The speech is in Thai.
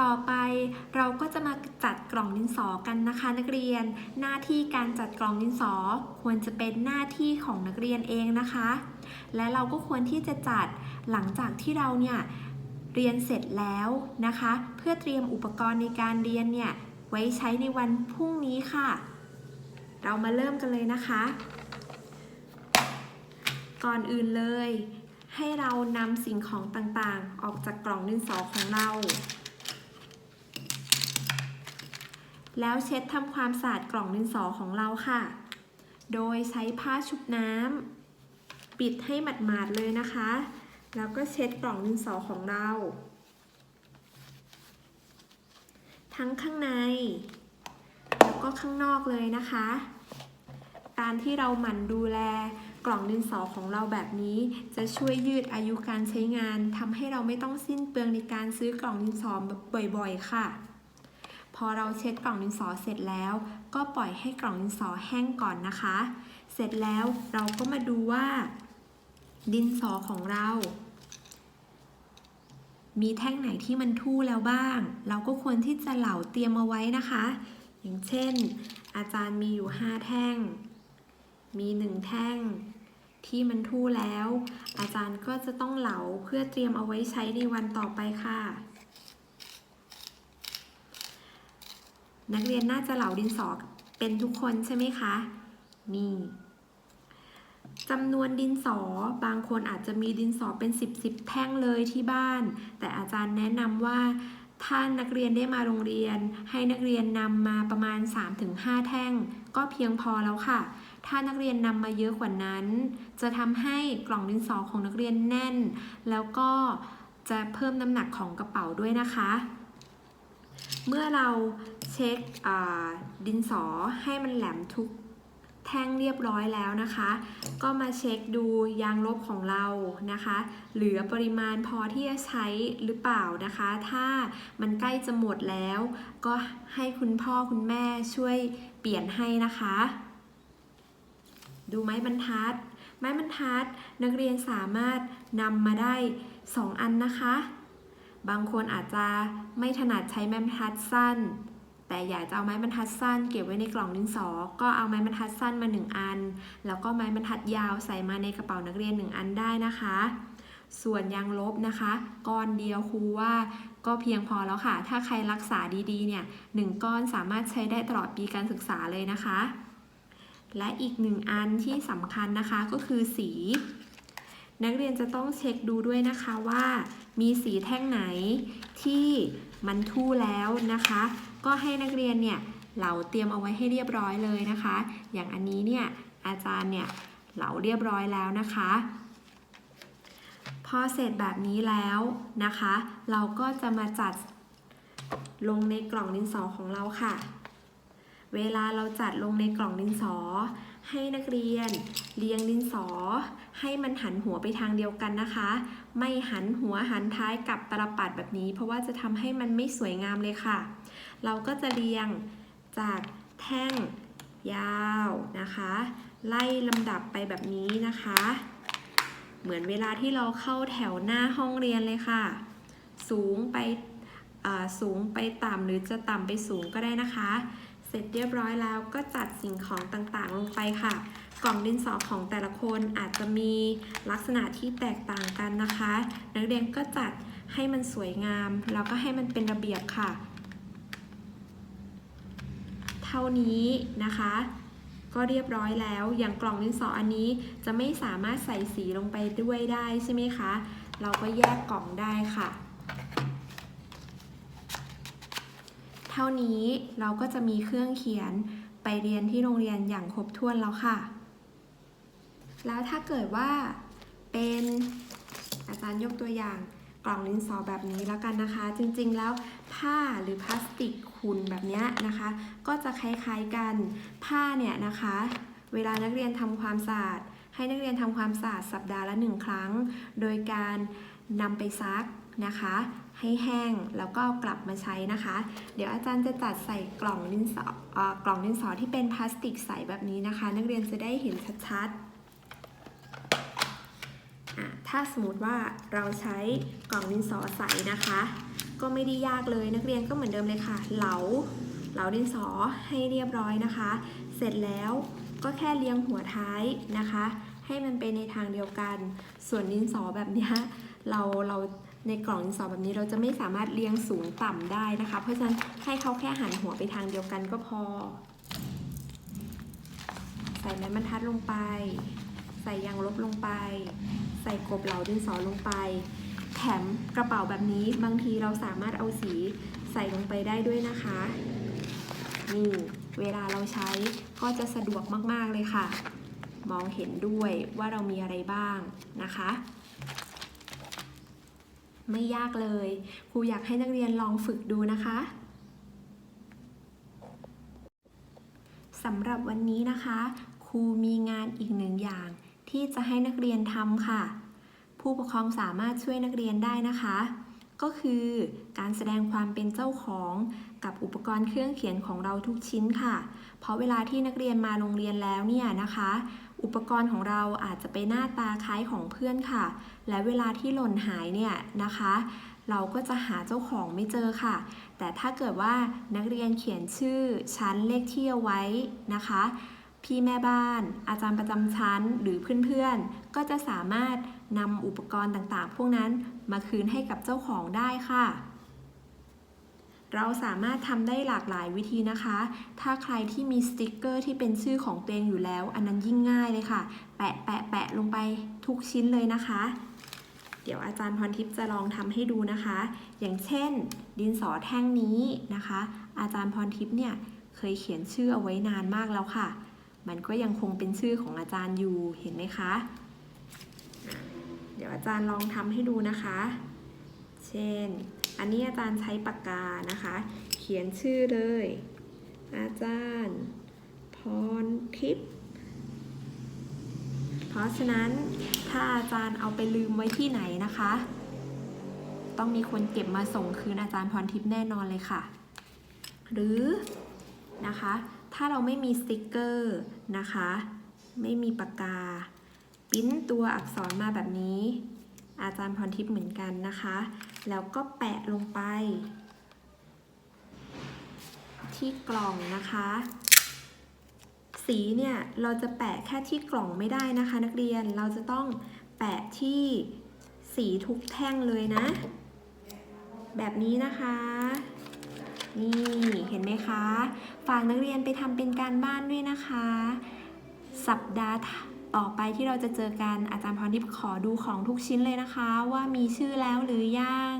ต่อไปเราก็จะมาจัดกล่องดินสอกันนะคะ นักเรียน หน้าที่การจัดกล่องดินสอ ควรจะเป็นหน้าที่ของนักเรียนเองนะคะ และเราก็ควรที่จะจัดหลังจากที่เราเนี่ยเรียนเสร็จแล้วนะคะ เพื่อเตรียมอุปกรณ์ในการเรียนเนี่ยไว้ใช้ในวันพรุ่งนี้ค่ะ เรามาเริ่มกันเลยนะคะ ก่อนอื่นเลย ให้เรานำสิ่งของต่างๆ ออกจากกล่องดินสอของเรา แล้วเช็ดทำความสะอาดกล่องดินสอของเราค่ะ โดยใช้ผ้าชุบน้ำปิดให้หมาดๆเลยนะคะ แล้วก็เช็ดกล่องดินสอของเรา ทั้งข้างใน แล้วก็ข้างนอกเลยนะคะ การที่เราหมั่นดูแลกล่องดินสอของเราแบบนี้จะช่วยยืดอายุการใช้งานทำให้เราไม่ต้องสิ้นเปลืองในการซื้อกล่องดินสอบ่อยๆ ค่ะ พอเราเช็ดกล่องดินสอเสร็จแล้ว ก็ปล่อยให้กล่องดินสอแห้งก่อนนะคะ เสร็จแล้วเราก็มาดูว่า ดินสอของเรา มีแท่งไหนที่มันทู่แล้วบ้าง เราก็ควรที่จะเหลาเตรียมเอาไว้นะคะ อย่างเช่น อาจารย์มีอยู่ 5 แท่ง มี 1 แท่งที่มันทู่แล้ว อาจารย์ก็จะต้องเหลาเพื่อเตรียมเอาไว้ใช้ในวันต่อไปค่ะ นักเรียนน่าจะเหลาดินสอเป็นทุกคนใช่ไหมคะ นี่จำนวนดินสอบางคนอาจจะมีดินสอเป็น10บสแท่งเลยที่บ้าน แต่อาจารย์แนะนำว่าถ้านักเรียนได้มาโรงเรียน ให้นักเรียนนำมาประมาณ 3-5 แท่ง ก็เพียงพอแล้วค่ะ ถ้านักเรียนนำมาเยอะกว่านั้น จะทำให้กล่องดินสอของนักเรียนแน่น แล้วก็จะเพิ่มน้ำหนักของกระเป๋าด้วยนะคะ เมื่อเราเช็คดินสอให้มันแหลมทุกแท่งเรียบร้อยแล้วนะคะ ก็มาเช็คดูยางลบของเรานะคะ เหลือปริมาณพอที่จะใช้หรือเปล่านะคะ ถ้ามันใกล้จะหมดแล้ว ก็ให้คุณพ่อคุณแม่ช่วยเปลี่ยนให้นะคะ ดูไม้บรรทัด ไม้บรรทัดนักเรียนสามารถนำมาได้ 2 อันนะคะ บางคนอาจจะไม่ถนัดใช้ไม้บรรทัดสั้น แต่อยากจะเอาไม้บรรทัดสั้น เก็บไว้ในกล่องดินสอ ก็เอาไม้บรรทัดสั้นมา 1 อัน แล้วก็ไม้บรรทัดยาวใส่มาในกระเป๋านักเรียน 1 อันได้นะคะ ส่วนยางลบนะคะก้อนเดียวครูว่าก็เพียงพอแล้วค่ะ ถ้าใครรักษาดีๆเนี่ยหนึ่งก้อนสามารถใช้ได้ตลอดปีการศึกษาเลยนะคะ และอีกหนึ่งอันที่สำคัญนะคะก็คือสี นักเรียนจะต้องเช็คดูด้วยนะคะว่ามีสีแท่งไหนที่มันทู่แล้วนะคะ ก็ให้นักเรียนเนี่ยเหลาเตรียมเอาไว้ให้เรียบร้อยเลยนะคะ อย่างอันนี้เนี่ยอาจารย์เนี่ยเหลาเรียบร้อยแล้วนะคะ พอเสร็จแบบนี้แล้วนะคะ เราก็จะมาจัดลงในกล่องดินสอของเราค่ะ เวลาเราจัดลงในกล่องดินสอ ให้นักเรียนเรียงดินสอ ให้มันหันหัวไปทางเดียวกันนะคะ ไม่หันหัวหันท้ายกับตลปัดแบบนี้ เพราะว่าจะทำให้มันไม่สวยงามเลยค่ะ เราก็จะเรียงจากแท่งยาวนะคะ ไล่ลำดับไปแบบนี้นะคะ เหมือนเวลาที่เราเข้าแถวหน้าห้องเรียนเลยค่ะ สูงไปสูงไปต่ำหรือจะต่ำไปสูงก็ได้นะคะ เสร็จเรียบร้อยแล้วก็จัดสิ่งของต่างๆ ลงไปค่ะ กล่องดินสอของแต่ละคนอาจจะมีลักษณะที่แตกต่างกันนะคะ นักเรียนก็จัดให้มันสวยงาม แล้วก็ให้มันเป็นระเบียบค่ะ เท่านี้นะคะ ก็เรียบร้อยแล้ว อย่างกล่องดินสออันนี้จะไม่สามารถใส่สีลงไปด้วยได้ใช่ไหมคะ เราก็แยกกล่องได้ค่ะ เท่านี้เราก็จะมีเครื่องเขียนไปเรียนที่โรงเรียนอย่างครบถ้วนแล้วค่ะ แล้วถ้าเกิดว่าเป็นอาจารย์ยกตัวอย่างกล่องดินสอแบบนี้แล้วกันนะคะ จริงๆแล้วผ้าหรือพลาสติกขุ่นแบบนี้นะคะ ก็จะคล้ายๆกันผ้าเนี่ยนะคะ เวลานักเรียนทำความสะอาดให้นักเรียนทำความสะอาดสัปดาห์ละหนึ่งครั้ง โดยการนำไปซักนะคะ ให้แห้งแล้วก็กลับมาใช้นะคะ เดี๋ยวอาจารย์จะจัดใส่กล่องดินสออ่อกล่องดินสอที่เป็นพลาสติกใสแบบนี้นะคะ นักเรียนจะได้เห็นชัดๆอะถ้าสมมติว่าเราใช้กล่องดินสอใสนะคะ ก็ไม่ได้ยากเลยนักเรียนก็เหมือนเดิมเลยค่ะ เหลาเหลาดินสอให้เรียบร้อยนะคะ เสร็จแล้วก็แค่เรียงหัวท้ายนะคะ ให้มันไปในทางเดียวกัน ส่วนดินสอแบบนี้เราเรา ในกล่องดินสอแบบนี้เราจะไม่สามารถเรียงสูงต่ำได้นะคะ เพราะฉะนั้นให้เขาแค่หันหัวไปทางเดียวกันก็พอ ใส่ไม้บรรทัดลงไป ใส่ยางลบลงไป ใส่กบเหลาดินสอลงไป แถมกระเป๋าแบบนี้บางทีเราสามารถเอาสีใส่ลงไปได้ด้วยนะคะนี่เวลาเราใช้ก็จะสะดวกมาก ๆ เลยค่ะ มองเห็นด้วยว่าเรามีอะไรบ้างนะคะ ไม่ยากเลยครูอยากให้นักเรียนลองฝึกดูนะคะสำหรับวันนี้นะคะ ครูมีงานอีกหนึ่งอย่าง ที่จะให้นักเรียนทำค่ะ ผู้ปกครองสามารถช่วยนักเรียนได้นะคะ ก็คือการแสดงความเป็นเจ้าของกับอุปกรณ์เครื่องเขียนของเราทุกชิ้นค่ะ เพราะเวลาที่นักเรียนมาโรงเรียนแล้วเนี่ยนะคะ อุปกรณ์ของเราอาจจะไปหน้าตาคล้ายของเพื่อนค่ะ และเวลาที่หล่นหายเนี่ยนะคะ เราก็จะหาเจ้าของไม่เจอค่ะ แต่ถ้าเกิดว่านักเรียนเขียนชื่อชั้นเลขที่เอาไว้นะคะ พี่แม่บ้าน อาจารย์ประจำชั้นหรือเพื่อนๆ ก็จะสามารถนำอุปกรณ์ต่างๆ พวกนั้นมาคืนให้กับเจ้าของได้ค่ะ เราสามารถทำได้หลากหลายวิธีนะคะ ถ้าใครที่มีสติกเกอร์ที่เป็นชื่อของตัวเองอยู่แล้ว อันนั้นยิ่งง่ายเลยค่ะ แปะแปะแปะลงไปทุกชิ้นเลยนะคะ เดี๋ยวอาจารย์พรทิพย์จะลองทำให้ดูนะคะ อย่างเช่น ดินสอแท่งนี้นะคะ อาจารย์พรทิพย์เนี่ยเคยเขียนชื่อเอาไว้นานมากแล้วค่ะ มันก็ยังคงเป็นชื่อของอาจารย์อยู่ เห็นไหมคะอะเดี๋ยวอาจารย์ลองทำให้ดูนะคะ เช่น อันนี้อาจารย์ใช้ปากกานะคะ เขียนชื่อเลย อาจารย์ พรทิพย์เพราะฉะนั้นถ้าอาจารย์เอาไปลืมไว้ที่ไหนนะคะ ต้องมีคนเก็บมาส่งคืนอาจารย์พรทิพย์แน่นอนเลยค่ะ หรือนะคะ ถ้าเราไม่มีสติกเกอร์นะคะ ไม่มีปากกา ปิ้นตัวอักษรมาแบบนี้ อาจารย์พรทิพย์เหมือนกันนะคะ แล้วก็แปะลงไป ที่กล่องนะคะ สีเนี่ยเราจะแปะแค่ที่กล่องไม่ได้นะคะ นักเรียนเราจะต้องแปะที่สีทุกแท่งเลยนะ แบบนี้นะคะนี่เห็นไหมคะ ฝากนักเรียนไปทำเป็นการบ้านด้วยนะคะ สัปดาห์ ต่อไปที่เราจะเจอกันอาจารย์พรทิพย์ขอดูของทุกชิ้นเลยนะคะ ว่ามีชื่อแล้วหรือยัง